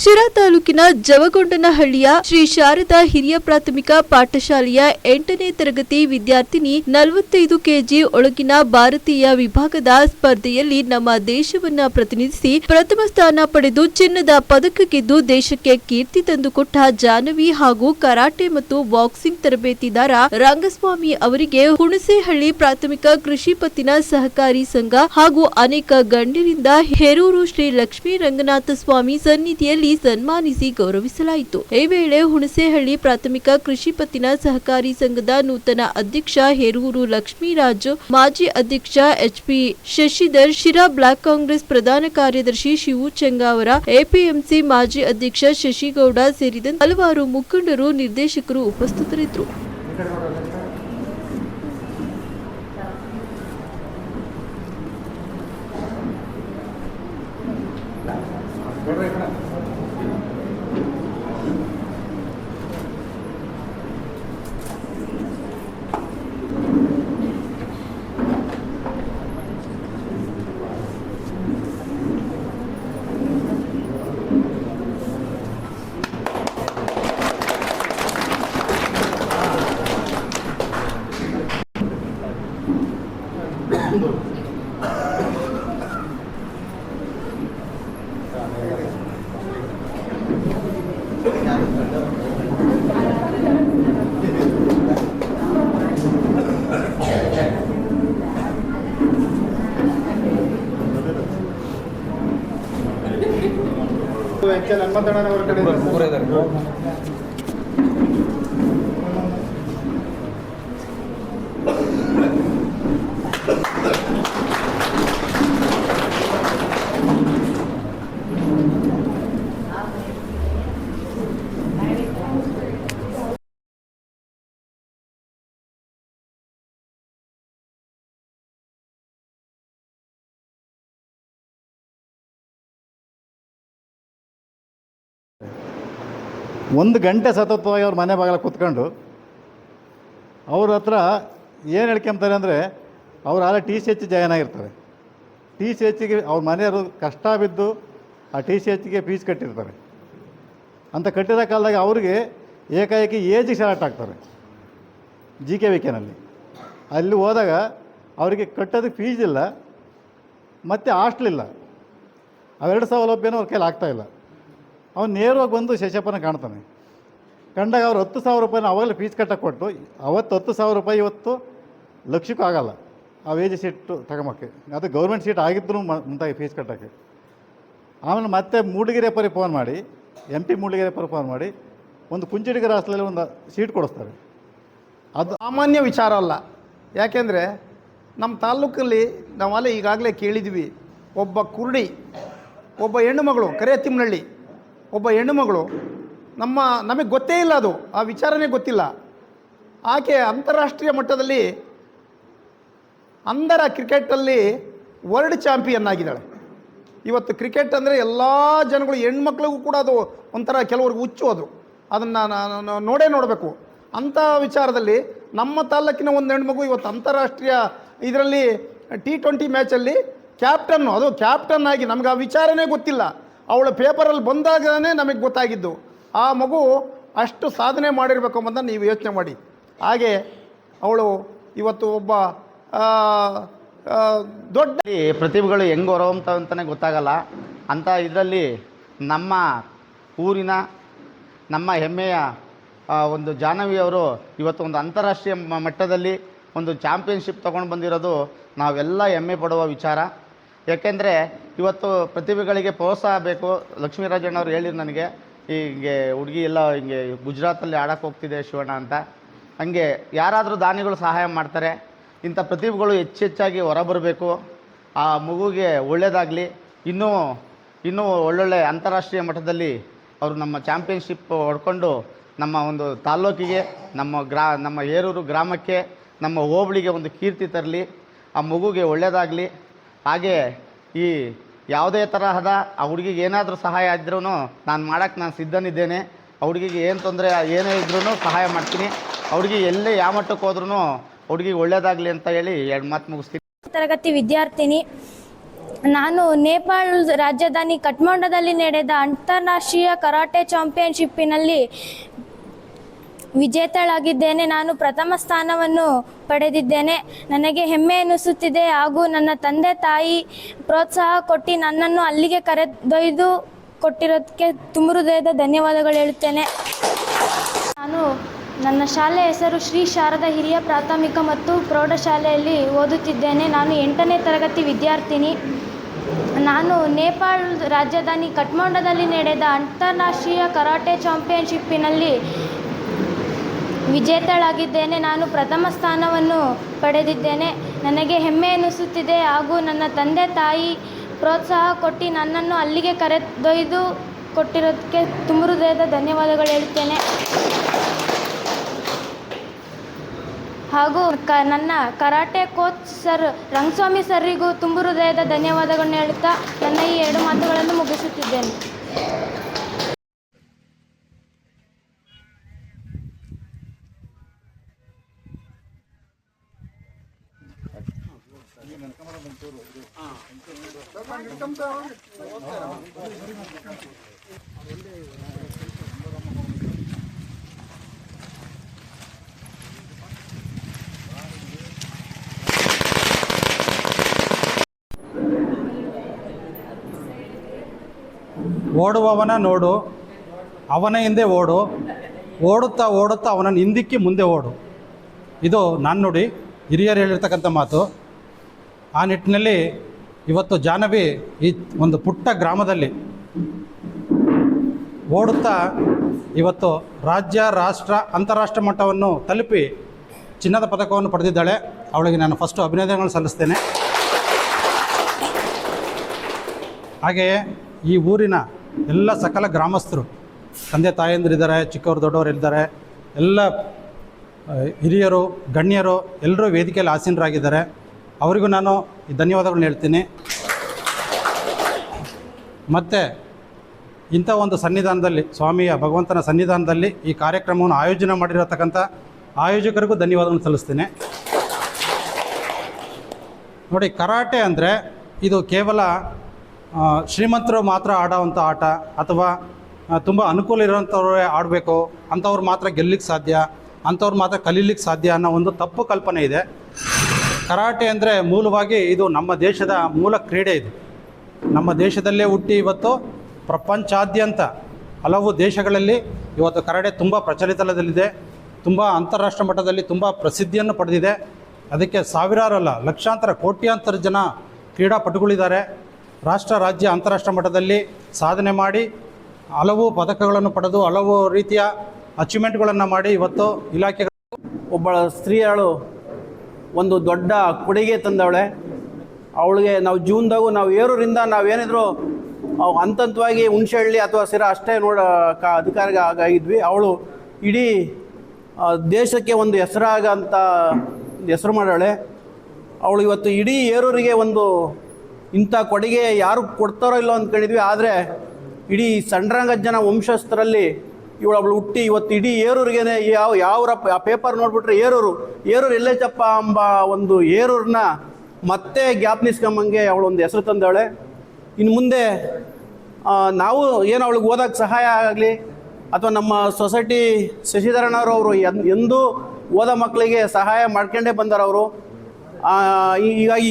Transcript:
ಶಿರಾ ತಾಲೂಕಿನ ಜವಗೊಂಡನಹಳ್ಳಿಯ ಶ್ರೀ ಶಾರದಾ ಹಿರಿಯ ಪ್ರಾಥಮಿಕ ಪಾಠಶಾಲೆಯ ಎಂಟನೇ ತರಗತಿ ವಿದ್ಯಾರ್ಥಿನಿ ನಲವತ್ತೈದು ಕೆಜಿ ಒಳಗಿನ ಭಾರತೀಯ ವಿಭಾಗದ ಸ್ಪರ್ಧೆಯಲ್ಲಿ ನಮ್ಮ ದೇಶವನ್ನ ಪ್ರತಿನಿಧಿಸಿ ಪ್ರಥಮ ಸ್ಥಾನ ಪಡೆದು ಚಿನ್ನದ ಪದಕ ಗೆದ್ದು ದೇಶಕ್ಕೆ ಕೀರ್ತಿ ತಂದುಕೊಟ್ಟ ಜಾನವಿ ಹಾಗೂ ಕರಾಟೆ ಮತ್ತು ಬಾಕ್ಸಿಂಗ್ ತರಬೇತಿದಾರ ರಂಗಸ್ವಾಮಿ ಅವರಿಗೆ ಹುಣಸೇಹಳ್ಳಿ ಪ್ರಾಥಮಿಕ ಕೃಷಿ ಪತ್ತಿನ ಸಹಕಾರಿ ಸಂಘ ಹಾಗೂ ಅನೇಕ ಗಣ್ಯರಿಂದ ಹೇರೂರು ಶ್ರೀ ಲಕ್ಷ್ಮೀ ರಂಗನಾಥ ಸ್ವಾಮಿ ಸನ್ನಿಧಿಯಲ್ಲಿ ಸನ್ಮಾನಿಸಿ ಗೌರವಿಸಲಾಯಿತು. ಈ ವೇಳೆ ಹುಣಸೇಹಳ್ಳಿ ಪ್ರಾಥಮಿಕ ಕೃಷಿ ಪತ್ತಿನ ಸಹಕಾರಿ ಸಂಘದ ನೂತನ ಅಧ್ಯಕ್ಷ ಹೇರೂರು ಲಕ್ಷ್ಮೀರಾಜು, ಮಾಜಿ ಅಧ್ಯಕ್ಷ H P Shashidhar, Shira block Congress ಪ್ರಧಾನ ಕಾರ್ಯದರ್ಶಿ ಶಿವು ಚೆಂಗಾವರ, ಎಪಿಎಂಸಿ ಮಾಜಿ ಅಧ್ಯಕ್ಷ ಶಶಿಗೌಡ ಸೇರಿದಂತೆ ಹಲವಾರು ಮುಖಂಡರು, ನಿರ್ದೇಶಕರು ಉಪಸ್ಥಿತರಿದ್ದರು. ಆಕ್ಚುಲಿ ಹನುಮಂತಣ್ಣನವರ ಕಡೆ ಒಂದು ಗಂಟೆ ಸತತವಾಗಿ ಅವ್ರ ಮನೆ ಬಾಗಿಲ ಕೂತ್ಕೊಂಡು ಅವ್ರ ಹತ್ರ ಏನು ಹೇಳ್ಕೊಂತಾರೆ ಅಂದರೆ ಅವ್ರು ಆದರೆ ಟಿ ಸಿ ಎಚ್ ಜಾಯ್ನ್ ಆಗಿರ್ತಾರೆ. ಟಿ ಸಿ ಎಚ್ಗೆ ಅವ್ರ ಮನೆಯವರು ಕಷ್ಟ ಬಿದ್ದು ಆ ಟಿ ಸಿ ಎಚ್ಗೆ ಫೀಸ್ ಕಟ್ಟಿರ್ತಾರೆ. ಅಂತ ಕಟ್ಟಿರೋ ಕಾಲದಾಗ ಅವ್ರಿಗೆ ಏಕಾಏಕಿ ಏಜಿಗೆ ಸ್ಟಾರ್ಟ್ ಆಗ್ತಾರೆ. ಜಿ ಕೆ ವಿಕೆನಲ್ಲಿ. ಅಲ್ಲಿ ಹೋದಾಗ ಅವರಿಗೆ ಕಟ್ಟೋದಕ್ಕೆ ಫೀಸ್ ಇಲ್ಲ, ಮತ್ತು ಹಾಸ್ಟ್ಲಿಲ್ಲ ಅವೆರಡು ಸೌಲಭ್ಯನೂ ಅವ್ರ ಕೈಲಿ ಆಗ್ತಾಯಿಲ್ಲ ಅವ್ನು ನೇರವಾಗಿ ಬಂದು ಶೇಷಪ್ಪನ ಕಾಣ್ತಾನೆ. ಕಂಡಾಗ ಅವ್ರು ಹತ್ತು ಸಾವಿರ ರೂಪಾಯಿನ ಅವಾಗಲೇ ಫೀಸ್ ಕಟ್ಟಕ್ಕೆ ಕೊಟ್ಟು, ಅವತ್ತು ಹತ್ತು ಸಾವಿರ ರೂಪಾಯಿ, ಇವತ್ತು ಲಕ್ಷಕ್ಕೂ ಆಗಲ್ಲ. ಆ ವೇಜ್ ಸೀಟು ತಗೊಂಬಕ್ಕೆ. ಅದು ಗೌರ್ಮೆಂಟ್ ಸೀಟ್ ಆಗಿದ್ರು ಮುಂತಾಗಿ ಫೀಸ್ ಕಟ್ಟೋಕ್ಕೆ. ಆಮೇಲೆ ಮತ್ತೆ ಮೂಡಿಗೆರೆ ಪರಿ ಫೋನ್ ಮಾಡಿ ಎಂ ಪಿ ಮೂಡಿಗೆರೆ ಪರಿ ಫೋನ್ ಮಾಡಿ, ಒಂದು ಕುಂಚಿಡಿಗರ ಹಾಸ್ಟೆಲಲ್ಲಿ ಒಂದು ಸೀಟ್ ಕೊಡಿಸ್ತಾರೆ. ಅದು ಸಾಮಾನ್ಯ ವಿಚಾರ ಅಲ್ಲ. ಯಾಕೆಂದರೆ ನಮ್ಮ ತಾಲ್ಲೂಕಲ್ಲಿ ನಾವಲ್ಲೇ ಈಗಾಗಲೇ ಕೇಳಿದ್ವಿ, ಒಬ್ಬ ಕುರುಡಿ ಒಬ್ಬ ಹೆಣ್ಣು ಮಗಳು ಕರಿಯತ್ತಿಮ್ಮನಹಳ್ಳಿ ಒಬ್ಬ ಹೆಣ್ಣುಮಗಳು ನಮ್ಮ, ನಮಗೆ ಗೊತ್ತೇ ಇಲ್ಲ ಅದು, ಆ ವಿಚಾರನೇ ಗೊತ್ತಿಲ್ಲ. ಆಕೆ ಅಂತಾರಾಷ್ಟ್ರೀಯ ಮಟ್ಟದಲ್ಲಿ, ಅಂಧರ ಕ್ರಿಕೆಟಲ್ಲಿ ವರ್ಲ್ಡ್ ಚಾಂಪಿಯನ್ ಆಗಿದ್ದಾಳೆ. ಇವತ್ತು ಕ್ರಿಕೆಟ್ ಅಂದರೆ ಎಲ್ಲ ಜನಗಳು, ಹೆಣ್ಮಕ್ಳಿಗೂ ಕೂಡ ಅದು ಒಂಥರ ಕೆಲವ್ರಿಗೆ ಹುಚ್ಚು ಅದು. ಅದನ್ನು ನಾನು ನೋಡೇ ನೋಡಬೇಕು. ಅಂಥ ವಿಚಾರದಲ್ಲಿ ನಮ್ಮ ತಾಲೂಕಿನ ಒಂದು ಹೆಣ್ಮಗು ಇವತ್ತು ಅಂತಾರಾಷ್ಟ್ರೀಯ ಇದರಲ್ಲಿ ಟಿ ಟ್ವೆಂಟಿ ಮ್ಯಾಚಲ್ಲಿ ಕ್ಯಾಪ್ಟನ್ನು ಅದು ಕ್ಯಾಪ್ಟನ್ ಆಗಿ ನಮ್ಗೆ ಆ ವಿಚಾರನೇ ಗೊತ್ತಿಲ್ಲ. ಅವಳ ಪೇಪರಲ್ಲಿ ಬಂದಾಗಲೇ ನಮಗೆ ಗೊತ್ತಾಗಿದ್ದು, ಆ ಮಗು ಅಷ್ಟು ಸಾಧನೆ ಮಾಡಿರಬೇಕು ಅಂತ ನೀವು ಯೋಚನೆ ಮಾಡಿ. ಹಾಗೆ ಅವಳು ಇವತ್ತು ಒಬ್ಬ ದೊಡ್ಡ ಪ್ರತಿಭೆಗಳು ಹೆಂಗೆ ಹೊರಹೊಮ್ತ ಅಂತಲೇ ಗೊತ್ತಾಗಲ್ಲ. ಅಂಥ ಇದರಲ್ಲಿ ನಮ್ಮ ಊರಿನ, ನಮ್ಮ ಹೆಮ್ಮೆಯ ಒಂದು ಜಾಹ್ನವಿ ಅವರು ಇವತ್ತು ಒಂದು ಅಂತಾರಾಷ್ಟ್ರೀಯ ಮಟ್ಟದಲ್ಲಿ ಒಂದು ಚಾಂಪಿಯನ್ಶಿಪ್ ತೊಗೊಂಡು ಬಂದಿರೋದು ನಾವೆಲ್ಲ ಹೆಮ್ಮೆ ಪಡುವ ವಿಚಾರ. ಯಾಕೆಂದರೆ ಇವತ್ತು ಪ್ರತಿಭೆಗಳಿಗೆ ಪ್ರೋತ್ಸಾಹ ಬೇಕು ಲಕ್ಷ್ಮೀರಾಜಣ್ಣವ್ರು ಹೇಳಿದ್ರು ನನಗೆ, ಹೀಗೆ ಹುಡುಗಿ ಎಲ್ಲ ಹಿಂಗೆ ಗುಜರಾತಲ್ಲಿ ಆಡಕ್ಕೆ ಹೋಗ್ತಿದೆ ಶಿವಣ್ಣ ಅಂತ. ಹಂಗೆ ಯಾರಾದರೂ ದಾನಿಗಳು ಸಹಾಯ ಮಾಡ್ತಾರೆ, ಇಂಥ ಪ್ರತಿಭೆಗಳು ಹೆಚ್ಚೆಚ್ಚಾಗಿ ಹೊರಬರಬೇಕು. ಆ ಮಗುಗೆ ಒಳ್ಳೆಯದಾಗಲಿ ಇನ್ನೂ ಇನ್ನೂ ಒಳ್ಳೊಳ್ಳೆ ಅಂತಾರಾಷ್ಟ್ರೀಯ ಮಟ್ಟದಲ್ಲಿ ಅವರು ನಮ್ಮ ಚಾಂಪಿಯನ್ಶಿಪ್ ಹೊಡ್ಕೊಂಡು ನಮ್ಮ ಒಂದು ತಾಲ್ಲೂಕಿಗೆ, ನಮ್ಮ ಗ್ರಾ, ನಮ್ಮ ಏರೂರು ಗ್ರಾಮಕ್ಕೆ, ನಮ್ಮ ಹೋಬಳಿಗೆ ಒಂದು ಕೀರ್ತಿ ತರಲಿ. ಆ ಮಗುಗೆ ಒಳ್ಳೆಯದಾಗಲಿ ಹಾಗೆ ಈ ಯಾವುದೇ ತರಹದ ಆ ಹುಡುಗಿಗೆ ಏನಾದರೂ ಸಹಾಯ ಆದ್ರೂ ನಾನು ಮಾಡೋಕ್ಕೆ ನಾನು ಸಿದ್ಧನಿದ್ದೇನೆ. ಆ ಹುಡುಗಿಗೆ ಏನು ತೊಂದರೆ ಏನೇ ಇದ್ರೂ ಸಹಾಯ ಮಾಡ್ತೀನಿ. ಅವ್ರಿಗೆ ಎಲ್ಲೇ ಯಾವ ಮಟ್ಟಕ್ಕೆ ಹೋದ್ರೂ ಹುಡುಗಿಗೆ ಒಳ್ಳೇದಾಗಲಿ ಅಂತ ಹೇಳಿ ಎರಡು ಮಾತು ಮುಗಿಸ್ತೀನಿ. ತರಗತಿ ವಿದ್ಯಾರ್ಥಿನಿ, ನಾನು ನೇಪಾಳ ರಾಜಧಾನಿ ಕಠ್ಮಂಡದಲ್ಲಿ ನಡೆದ ಅಂತಾರಾಷ್ಟ್ರೀಯ ಕರಾಟೆ ಚಾಂಪಿಯನ್ಶಿಪ್ಪಿನಲ್ಲಿ ವಿಜೇತಳಾಗಿದ್ದೇನೆ. ನಾನು ಪ್ರಥಮ ಸ್ಥಾನವನ್ನು ಪಡೆದಿದ್ದೇನೆ. ನನಗೆ ಹೆಮ್ಮೆ ಎನಿಸುತ್ತಿದೆ ಹಾಗೂ ನನ್ನ ತಂದೆ ತಾಯಿ ಪ್ರೋತ್ಸಾಹ ಕೊಟ್ಟು ನನ್ನನ್ನು ಅಲ್ಲಿಗೆ ಕರೆದೊಯ್ದು ಕೊಟ್ಟಿರೋದಕ್ಕೆ ತುಂಬ ಹೃದಯದ ಧನ್ಯವಾದಗಳು ಹೇಳುತ್ತೇನೆ. ನಾನು ನನ್ನ ಶಾಲೆ ಹೆಸರು ಶ್ರೀ ಶಾರದಾ ಹಿರಿಯ ಪ್ರಾಥಮಿಕ ಮತ್ತು ಪ್ರೌಢಶಾಲೆಯಲ್ಲಿ ಓದುತ್ತಿದ್ದೇನೆ. ನಾನು ಎಂಟನೇ ತರಗತಿ ವಿದ್ಯಾರ್ಥಿನಿ. ನಾನು ನೇಪಾಳ ರಾಜಧಾನಿ ಕಠ್ಮಂಡದಲ್ಲಿ ನಡೆದ ಅಂತಾರಾಷ್ಟ್ರೀಯ ಕರಾಟೆ ಚಾಂಪಿಯನ್ಶಿಪ್ಪಿನಲ್ಲಿ ವಿಜೇತಳಾಗಿದ್ದೇನೆ. ನಾನು ಪ್ರಥಮ ಸ್ಥಾನವನ್ನು ಪಡೆದಿದ್ದೇನೆ. ನನಗೆ ಹೆಮ್ಮೆ ಎನಿಸುತ್ತಿದೆ ಹಾಗೂ ನನ್ನ ತಂದೆ ತಾಯಿ ಪ್ರೋತ್ಸಾಹ ಕೊಟ್ಟು ನನ್ನನ್ನು ಅಲ್ಲಿಗೆ ಕರೆದೊಯ್ದು ಕೊಟ್ಟಿರೋದಕ್ಕೆ ತುಂಬ ಹೃದಯದ ಧನ್ಯವಾದಗಳು ಹೇಳುತ್ತೇನೆ. ಹಾಗೂ ಕ, ನನ್ನ ಕರಾಟೆ ಕೋಚ್ ಸರ್ ರಂಗಸ್ವಾಮಿ ಸರ್ರಿಗೂ ತುಂಬ ಹೃದಯದ ಧನ್ಯವಾದಗಳನ್ನು ಹೇಳುತ್ತಾ ನನ್ನ ಈ ಎರಡು ಮಾತುಗಳನ್ನು ಮುಗಿಸುತ್ತಿದ್ದೇನೆ. ಓಡುವವನ ನೋಡು, ಅವನ ಹಿಂದೆ ಓಡು, ಓಡುತ್ತಾ ಓಡುತ್ತಾ ಅವನನ್ನು ಹಿಂದಿಕ್ಕಿ ಮುಂದೆ ಓಡು. ಇದು ನಾನು ನೋಡಿ, ಹಿರಿಯರು ಹೇಳಿರ್ತಕ್ಕಂಥ ಮಾತು. ಆ ನಿಟ್ಟಿನಲ್ಲಿ ಇವತ್ತು ಜಾನವಿ ಈ ಒಂದು ಪುಟ್ಟ ಗ್ರಾಮದಲ್ಲಿ ಓಡುತ್ತಾ ಇವತ್ತು ರಾಜ್ಯ, ರಾಷ್ಟ್ರ ಅಂತಾರಾಷ್ಟ್ರ ಮಟ್ಟವನ್ನು ತಲುಪಿ ಚಿನ್ನದ ಪದಕವನ್ನು ಪಡೆದಿದ್ದಾಳೆ. ಅವಳಿಗೆ ನಾನು ಫಸ್ಟು ಅಭಿನಂದನೆಗಳು ಸಲ್ಲಿಸ್ತೇನೆ. ಹಾಗೆಯೇ ಈ ಊರಿನ ಎಲ್ಲ ಸಕಲ ಗ್ರಾಮಸ್ಥರು, ತಂದೆ ತಾಯಂದಿರಿದ್ದಾರೆ ಚಿಕ್ಕವರು, ದೊಡ್ಡವರು ಇದ್ದಾರೆ, ಎಲ್ಲ ಹಿರಿಯರು, ಗಣ್ಯರು, ಎಲ್ಲರೂ ವೇದಿಕೆಯಲ್ಲಿ ಆಸೀನರಾಗಿದ್ದಾರೆ. ಅವರಿಗೂ ನಾನು ಧನ್ಯವಾದಗಳನ್ನ ಹೇಳ್ತೀನಿ. ಮತ್ತು ಇಂಥ ಒಂದು ಸನ್ನಿಧಾನದಲ್ಲಿ, ಸ್ವಾಮಿಯ ಭಗವಂತನ ಸನ್ನಿಧಾನದಲ್ಲಿ ಈ ಕಾರ್ಯಕ್ರಮವನ್ನು ಆಯೋಜನೆ ಮಾಡಿರತಕ್ಕಂಥ ಆಯೋಜಕರಿಗೂ ಧನ್ಯವಾದಗಳನ್ನು ಸಲ್ಲಿಸ್ತೇನೆ. ನೋಡಿ, ಕರಾಟೆ ಅಂದರೆ ಇದು ಕೇವಲ ಶ್ರೀಮಂತರು ಮಾತ್ರ ಆಡೋವಂಥ ಆಟ ಅಥವಾ ತುಂಬ ಅನುಕೂಲ ಇರೋಂಥವ್ರೇ ಆಡಬೇಕು, ಅಂಥವ್ರು ಮಾತ್ರ ಗೆಲ್ಲಲಿಕ್ಕೆ ಸಾಧ್ಯ, ಅಂಥವ್ರು ಮಾತ್ರ ಕಲೀಲಿಕ್ಕೆ ಸಾಧ್ಯ ಅನ್ನೋ ಒಂದು ತಪ್ಪು ಕಲ್ಪನೆ ಇದೆ. ಕರಾಟೆ ಅಂದರೆ ಮೂಲವಾಗಿ ಇದು ನಮ್ಮ ದೇಶದ ಮೂಲ ಕ್ರೀಡೆ ಇದು. ನಮ್ಮ ದೇಶದಲ್ಲೇ ಹುಟ್ಟಿ ಇವತ್ತು ಪ್ರಪಂಚಾದ್ಯಂತ ಹಲವು ದೇಶಗಳಲ್ಲಿ ಇವತ್ತು ಕರಾಟೆ ತುಂಬ ಪ್ರಚಲಿತದಲ್ಲಿದೆ ತುಂಬ ಅಂತಾರಾಷ್ಟ್ರ ಮಟ್ಟದಲ್ಲಿ ತುಂಬ ಪ್ರಸಿದ್ಧಿಯನ್ನು ಪಡೆದಿದೆ. ಅದಕ್ಕೆ ಸಾವಿರಾರು ಅಲ್ಲ ಲಕ್ಷಾಂತರ, ಕೋಟ್ಯಾಂತರ ಜನ ಕ್ರೀಡಾಪಟುಗಳಿದ್ದಾರೆ. ರಾಷ್ಟ್ರ, ರಾಜ್ಯ ಅಂತಾರಾಷ್ಟ್ರ ಮಟ್ಟದಲ್ಲಿ ಸಾಧನೆ ಮಾಡಿ ಹಲವು ಪದಕಗಳನ್ನು ಪಡೆದು ಹಲವು ರೀತಿಯ ಅಚೀವ್ಮೆಂಟ್ಗಳನ್ನು ಮಾಡಿ ಇವತ್ತು ಇಲಾಖೆಗಳು ಒಬ್ಬಳ ಸ್ತ್ರೀಯಳು ಒಂದು ದೊಡ್ಡ ಕೊಡುಗೆ ತಂದವಳೆ. ಅವಳಿಗೆ ನಾವು ಜೀವನದಾಗೂ ನಾವು ಏರೂರಿಂದ ನಾವೇನಿದ್ರು ಅವು ಹಂತವಾಗಿ ಹುಣಸೆಹಳ್ಳಿ ಅಥವಾ ಸಿರ ಅಷ್ಟೇ ನೋಡ, ಕ ಅಧಿಕಾರಿ ಆಗಿದ್ವಿ ಅವಳು ಇಡೀ ದೇಶಕ್ಕೆ ಒಂದು ಹೆಸರಾಗಂತ ಹೆಸರು ಮಾಡಾಳೆ ಅವಳು ಇವತ್ತು ಇಡೀ ಏರೂರಿಗೆ ಒಂದು ಇಂಥ ಕೊಡುಗೆ ಯಾರು ಕೊಡ್ತಾರೋ ಇಲ್ಲೋ ಅಂದ್ಕೊಂಡಿದ್ವಿ. ಆದರೆ ಇಡೀ ಸಂಡ್ರಂಗ ಜನ ವಂಶಸ್ಥರಲ್ಲಿ ಇವಳು ಅವಳು ಹುಟ್ಟಿ ಇವತ್ತು ಇಡೀ ಏರೂರಿಗೆ ಯಾವ ಯಾವ ಆ ಪೇಪರ್ ನೋಡ್ಬಿಟ್ರೆ ಏರೂರು. ಏರೂರು ಎಲ್ಲೇಚಪ್ಪ ಎಂಬ ಒಂದು ಏರೂರನ್ನ ಮತ್ತೆ ಜ್ಞಾಪನಿಸ್ಕೊಂಬಂಗೆ ಒಂದು ಹೆಸರು ತಂದವಳೆ. ಇನ್ನು ಮುಂದೆ ನಾವು ಏನು ಅವಳಿಗೆ ಓದೋಕ್ಕೆ ಸಹಾಯ ಆಗಲಿ, ಅಥವಾ ನಮ್ಮ ಸೊಸೈಟಿ ಶಶಿಧರಣ್ಣವರು ಅವರು ಎಂದೂ ಓದೋ ಮಕ್ಕಳಿಗೆ ಸಹಾಯ ಮಾಡ್ಕೊಂಡೇ ಬಂದಾರವರು. ಹೀಗಾಗಿ